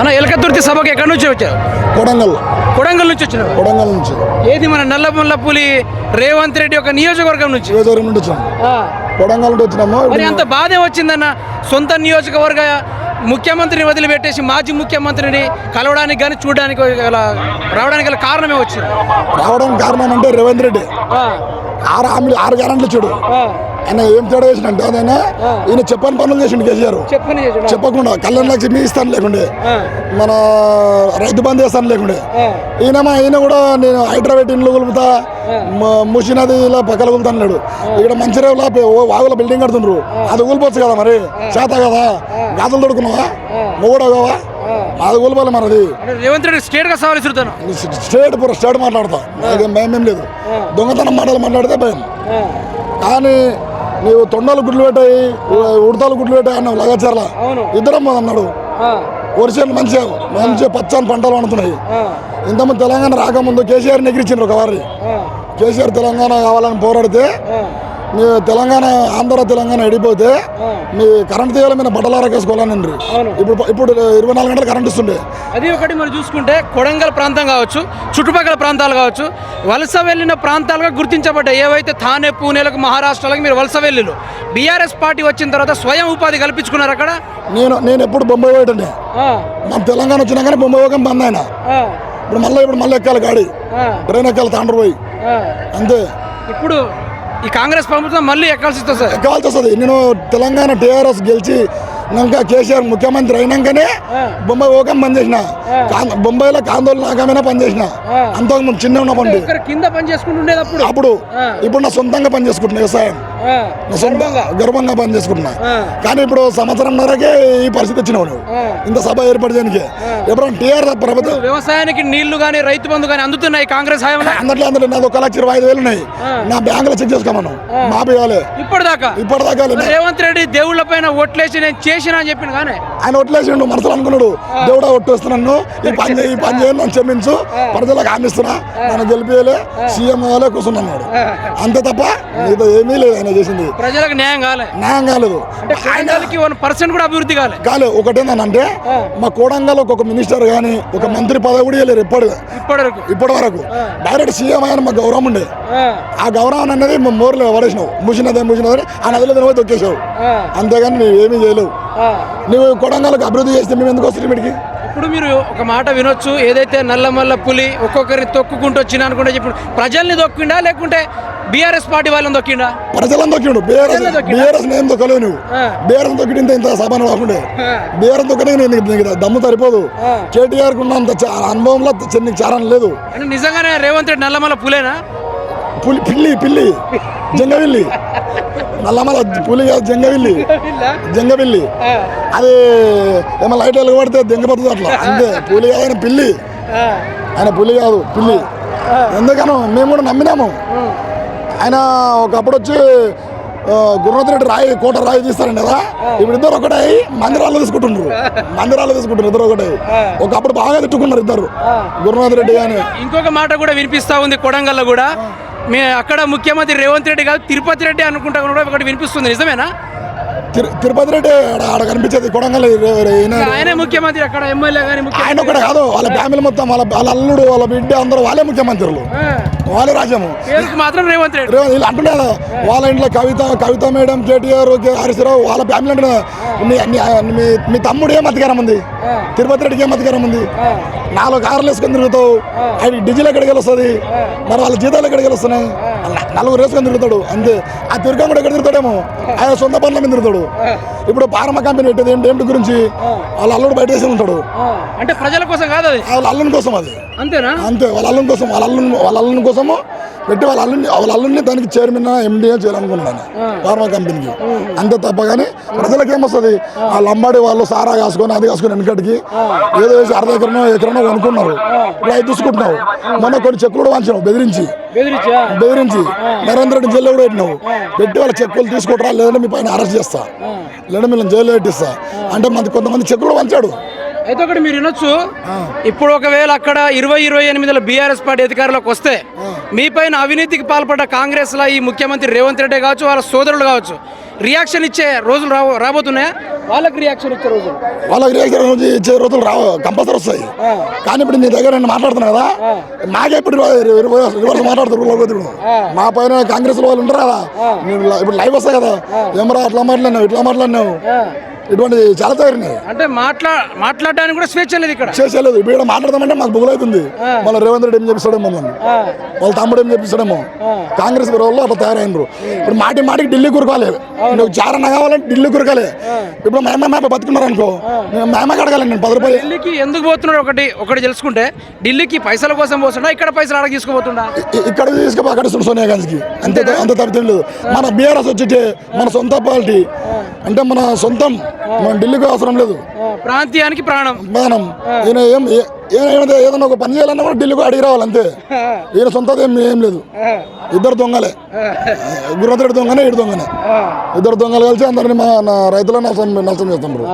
అన్న ఎలకతుర్తి సభకి ఎక్కడి నుంచి వచ్చావు? కొడంగల్. కొడంగల్ నుంచి వచ్చినావు? కొడంగల్ నుంచి. ఏది మన నల్లమల్ల పులి రేవంత్ రెడ్డి ఒక నియోజకవర్గం నుంచి? నియోజకవర్గం నుండి వచ్చాము ఆ. కొడంగల్ నుండి వచ్చినాము. మరి అంత బాధే వచ్చిందన్న సొంత నియోజకవర్గ ముఖ్యమంత్రిని వదిలిపెట్టేసి మాజీ ముఖ్యమంత్రిని కలవడానికి కానీ చూడడానికి రావడానికి గల కారణమే వచ్చింది? రావడం కారణం అంటే రేవంత్ రెడ్డి. ఆరు హామీలు ఆరు గ్యారెంట్లు చూడు ఆయన ఏం తేడా చేసినంటే అదైనా? ఈయన చెప్పని పనులు చేసిండు కేసీఆర్. చెప్పకుండా కళ్యాణ లక్ష్మి ఇస్తాను లేకుండే. మన రైతు బంధు చేస్తాను లేకుండే. ఈయనమా ఈయన కూడా నేను హైదరాబాద్ ఇండ్లు కొలుపుతా మ- మూసీ నది ఇలా పక్కల కొలుతాను లేడు ఇక్కడ మంచిర్యాల వాగుల బిల్డింగ్ కడుతుండ్రు. అది కూలిపోవచ్చు కదా మరి? చేత కదా? గాజులు తొడుకున్నావా మొగుడు అవా అది కూలిపోలే అంటే రేవంత్ రెడ్డి స్టేట్గా సవాల్ ఇస్తున్నాను స్టేట్ పూర స్టేట్ మాట్లాడతా. భయం ఏం లేదు. దొంగతనం మాటలు మాట్లాడితే భయం. కానీ నీవు తొండలు గుడ్లు పెట్టాయి ఉడతలు గుడ్లు పెట్టాయి అన్నావు లగచర్ల. ఇద్దరం అన్నాడు వర్షాలు మంచిగా మంచిగా పచ్చని పంటలు పండుతున్నాయి. ఇంతమంది తెలంగాణ రాకముందు కేసీఆర్ నెగిరించిండ్రు ఒక వారి కేసీఆర్ తెలంగాణ కావాలని పోరాడితే మీ తెలంగాణ ఆంధ్ర తెలంగాణ ఎడిపోతే మీ కరెంట్ తీయాల మీద బట్టలారకేసుకోవాలని అవును. ఇప్పుడు ఇప్పుడు ఇరవై నాలుగు గంటలు కరెంట్ ఇస్తుండే అది ఒకటి మనం చూసుకుంటే కొడంగల్ ప్రాంతం కావచ్చు చుట్టుపక్కల ప్రాంతాలు కావచ్చు వలస వెళ్ళిన ప్రాంతాలుగా గుర్తించబడ్డాయి. ఏవైతే థానే పూణేలకు మహారాష్ట్రలకు మీరు వలస వెళ్ళిలు బీఆర్ఎస్ పార్టీ వచ్చిన తర్వాత స్వయం ఉపాధి కల్పించుకున్నారు అక్కడ? నేను నేను ఎప్పుడు బొంబాయి పోయేటండి మన తెలంగాణ వచ్చినా కానీ బొంబాయి పోకం బంద్ ఆయన ఇప్పుడు మళ్ళీ ఇప్పుడు మళ్ళీ ఎక్కాలి గాడి. ట్రైన్ ఎక్కాలి తాండ్రు పోయి. అంతే. ఇప్పుడు ఈ కాంగ్రెస్ ప్రభుత్వం మళ్ళీ ఎక్కాల్సి వస్తుంది సార్. ఎక్కాల్సి వస్తుంది. నేను తెలంగాణ టీఆర్ఎస్ గెలిచి ఇంకా కేసీఆర్ ముఖ్యమంత్రి అయినాకనే. బొంబాయి ఓకం పని చేసిన. కాం- బొంబాయిలో కాందోలు నాకమైనా పని చేసిన. ఆ. అంతకు చిన్న ఉన్నప్పటి ఇక్కడ కింద పని చేసుకుంటుండేది అప్పుడు. అప్పుడు. ఇప్పుడు నా సొంతంగా పని చేసుకుంటున్నా వ్యవసాయం. గర్వంగా. పని చేసుకుంటున్నా. కానీ ఇప్పుడు సంవత్సరంన్నరకే ఈ పరిస్థితి వచ్చినావు నువ్వు. ఇంత సభ ఏర్పడడానికి ఎప్పుడైనా టీఆర్ఎస్ ప్రభుత్వం వ్యవసాయానికి నీళ్ళు కానీ రైతు బంధు కానీ అందుతున్నాయి కాంగ్రెస్ హయాంలో? అందట్లో అందరూ నాది ఒక లక్ష ఇరవై ఐదు వేలు ఉన్నాయి. నా బ్యాంకులో చెక్ చేసుకోమను. మాపి ఇప్పటిదాకా? ఇప్పటిదాకా. రేవంత్ రెడ్డి దేవుళ్ళ పైన ఓట్లేసి నేను చేసిన అని చెప్పిండు కానీ? ఆయన ఒట్లేసిండు మనసులో అనుకున్నాడు. దేవుడా ఒట్టేస్తున్నాను ఈ పని ఈ పని చేయను నన్ను క్షమించు. ప్రజలకు హామీస్తున్నా నన్ను గెలిపియలే. సీఎం కావాలే కూర్చున్నాడు అంతే తప్ప మిగతా ఏమీ లేదు ఆయన చేసింది? ప్రజలకు న్యాయం కాలే. న్యాయం కాలేదు. అంటే కొడంగల్కి వన్ పర్సెంట్ కూడా అభివృద్ధి కాలే. కాలేదు ఒకటేందంటే మా కోడంగల్ ఒక మినిస్టర్ కానీ ఒక మంత్రి పదవి కూడా ఇవ్వలేరు ఇప్పటి ఇప్పటి వరకు ఇప్పటి వరకు. డైరెక్ట్ సీఎం ఆయన మా గౌరవం ఉండే. ఆ, గౌరవం అనేది మా మోర్లో పడేసినావు మూసినదే మూసినదని ఆ నదిలో తినబోయి తొక్కేసావు అంతేగాని నువ్వు ఏమీ చేయలేవు. నువ్వు కొడంగల్కి అభివృద్ధి చేస్తే మేము ఎందుకు వస్తుంది ఇక్కడికి ఇప్పుడు మీరు ఒక మాట వినొచ్చు. ఏదైతే నల్లమల్ల పులి ఒక్కొక్కరిని తొక్కుకుంటూ వచ్చిన అనుకుంటే చెప్పి ప్రజల్ని తొక్కిండా లేకుంటే బీఆర్ఎస్ పార్టీ వాళ్ళని తొక్కిండా ప్రజలను తొక్కిండు బీఆర్ఎస్? బీఆర్ఎస్ నేను తొక్కలేవు నువ్వు. బీఆర్ఎస్ తొక్కితే ఇంత ఇంత సభను కాకుండా. బీఆర్ఎస్ తొక్కడానికి నేను నీకు- దమ్ము సరిపోదు. కేటీఆర్ ఉన్నంత చా- అనుభవంలో నీకు చారం లేదు. నిజంగానే రేవంత్ రెడ్డి నల్లమల్ల పులేనా? పులి పిల్లి పిల్లి. జంగవిల్లి. నల్లమల పులి కాదు జంగవిల్లి. జంగవిల్లి? అది ఏమో లైట్ వెలుగబడితే దెంగపోతుంది అట్లా. అంతే. పులి కాదు ఆయన పిల్లి. ఆయన పులి కాదు పిల్లి. ఎందుకనో మేము కూడా నమ్మినాము. ఆయన ఒకప్పుడు వచ్చి ఆ, గురునాథ్ రెడ్డి రాయి కోట రాయి తీస్తారండి కదా? ఇప్పుడు ఇద్దరు ఒకటే మందిరాలు తీసుకుంటున్నారు మందిరాలు తీసుకుంటున్నారు ఇద్దరు ఒకటే. ఒకప్పుడు బాగా తిట్టుకున్నారు ఇద్దరు. గురునాథ్ రెడ్డి కానీ ఇంకొక మాట కూడా వినిపిస్తా ఉంది కొడంగల్లో కూడా. మే అక్కడ ముఖ్యమంత్రి రేవంత్ రెడ్డి కాదు తిరుపతి రెడ్డి అనుకుంటా కూడా ఒకటి వినిపిస్తుంది. నిజమేనా? తిరు- తిరుపతి రెడ్డి ఆడ కనిపించేది కొడంగల్ ఆయనే ముఖ్యమంత్రి అక్కడ ఎమ్మెల్యే కానీ ఆయన ఒకటే కాదు వాళ్ళ ఫ్యామిలీ మొత్తం వాళ్ళ వాళ్ళ అల్లుడు వాళ్ళ బిడ్డ అందరూ వాళ్ళే ముఖ్యమంత్రులు. వాళ్ళే రాజ్యము. మాత్రం రేవంత్ రెడ్డి. వీళ్ళు అంటుండే కదా, వాళ్ళ ఇంట్లో కవిత కవిత మేడం కేటీఆర్ హరీశ్రావు వాళ్ళ ఫ్యామిలీ అంటే మీ తమ్ముడు ఏం అధికారం ఉంది? తిరుపతి రెడ్డికి ఏం అధికారం ఉంది? నాలుగు కార్లు వేసుకొని తిరుగుతావు. ఆయన డీజిల్ ఎక్కడికి వస్తుంది మరి వాళ్ళ జీతాలు ఎక్కడికి వస్తున్నాయి న- నలుగురు వేసుకొని తిరుగుతాడు అంతే. ఆ తిరగం కూడా ఎక్కడ తిరుగుతాడేమో? ఆయన సొంత పనుల మీద తిరుగుతాడు. ఇప్పుడు పారమ కంపెనీ పెట్టేది ఏంటి ఏంటి గురించి? వాళ్ళ అల్లుడు బయట వేసి ఉంటాడు. అంటే ప్రజల కోసం కాదు అది? వాళ్ళ అల్లుని కోసం అది. అంతేనా? అంతే వాళ్ళ అల్లుని కోసం వాళ్ళ అల్లుని వాళ్ళ అల్లుని కోసము పెట్టి వాళ్ళ అల్లుని వాళ్ళ అల్లుని దానికి చైర్మన్ ఎండిఏ చేయాలనుకున్నాను ఫార్మా కంపెనీకి అంతే తప్ప కానీ ప్రజలకు ఏమొస్తుంది వాళ్ళ అమ్మాడి వాళ్ళు సారా కాసుకొని అది కాసుకొని వెనకటికి ఏదో వేసి అర్ధ ఎకరనో ఎకరనో కొనుక్కున్నారు అవి చూసుకుంటున్నావు మొన్న కొన్ని చెక్కులు కూడా వంచినావు బెదిరించి. బెదిరించా? నరేంద్ర రెడ్డి జైల్లో కూడా పెట్టినావు. పెట్టి వాళ్ళ చెక్కులు తీసుకుంటారా? లేదంటే మీ పైన అరెస్ట్ చేస్తా. లేదా మిమ్మల్ని జైల్లో పెట్టిస్తా. అంటే మనకి కొంతమంది చెక్కులు వంచాడు. అయితే ఒకటి మీరు వినొచ్చు. ఇప్పుడు ఒకవేళ అక్కడ ఇరవై ఇరవై ఎనిమిదిలో బీఆర్ఎస్ పార్టీ అధికారంలోకి వస్తే మీ పైన అవినీతికి పాల్పడ్డ కాంగ్రెస్లో ఈ ముఖ్యమంత్రి రేవంత్ రెడ్డి కావచ్చు వాళ్ళ సోదరులు కావచ్చు రియాక్షన్ ఇచ్చే రోజులు రాబో రాబోతున్నాయా? వాళ్ళకి రియాక్షన్ ఇచ్చే రోజులు? వాళ్ళకి రియాక్షన్ ఇచ్చే రోజులు రావు కంపల్సరీ వస్తాయి. కానీ ఇప్పుడు నీ దగ్గర నేను మాట్లాడుతున్నా కదా నాకే ఇప్పుడు రివర్స్ మా పైన కాంగ్రెస్ వాళ్ళు ఉంటారు? కదా ఇప్పుడు లైవ్ వస్తాయి కదా ఏమరా అట్లా మాట్లాడినావు ఇట్లా మాట్లాడినావు? ఇటువంటి చాలా జరిగినాయి అంటే మాట్లా మాట్లాడడానికి కూడా స్వేచ్ఛ లేదు ఇక్కడ. చేసేయలేదు ఇప్పుడు మాట్లాడదామంటే మాకు బుగులవుతుంది. మళ్ళీ రేవంత్ రెడ్డి ఏం చెప్పిస్తాడేమో మనం వాళ్ళ తమ్ముడు ఏం చెప్పిస్తాడేమో. కాంగ్రెస్ వాళ్ళు అట్లా తయారైనరు. ఇప్పుడు మాటి మాటికి ఢిల్లీ కురకాలి నువ్వు చారణ కావాలంటే ఢిల్లీ కురకాలి ఇప్పుడు మేమ మేమ బతుకున్నారు అనుకో మేమ కడగాలి నేను పది రూపాయలు. ఢిల్లీకి ఎందుకు పోతున్నాడు ఒకటి ఒకటి తెలుసుకుంటే ఢిల్లీకి పైసల కోసం పోతుండా ఇక్కడ పైసలు అడగ తీసుకుపోతుండా? ఇ- ఇక్కడ తీసుకుపో అక్కడ సోనియా గాంధీకి. అంతే అంత తప్పితే లేదు. మన బీఆర్ఎస్ వచ్చి మన సొంత పార్టీ. అంటే మన సొంతం మన ఢిల్లీకి అవసరం లేదు. ప్రాంతీయానికి ప్రాణం. మనం ఈయన ఏం ఏదైనా ఒక పని చేయాలన్నా కూడా ఢిల్లీకి అడిగి రావాలి అంతే. ఈయన సొంతది ఏం ఏం లేదు. ఇద్దరు దొంగలే. గుర్రతడి దొంగనే ఇటు దొంగనే. ఇద్దరు దొంగలు కలిసి అందరిని మా రైతులను నష్టం నష్టం చేస్తున్నారు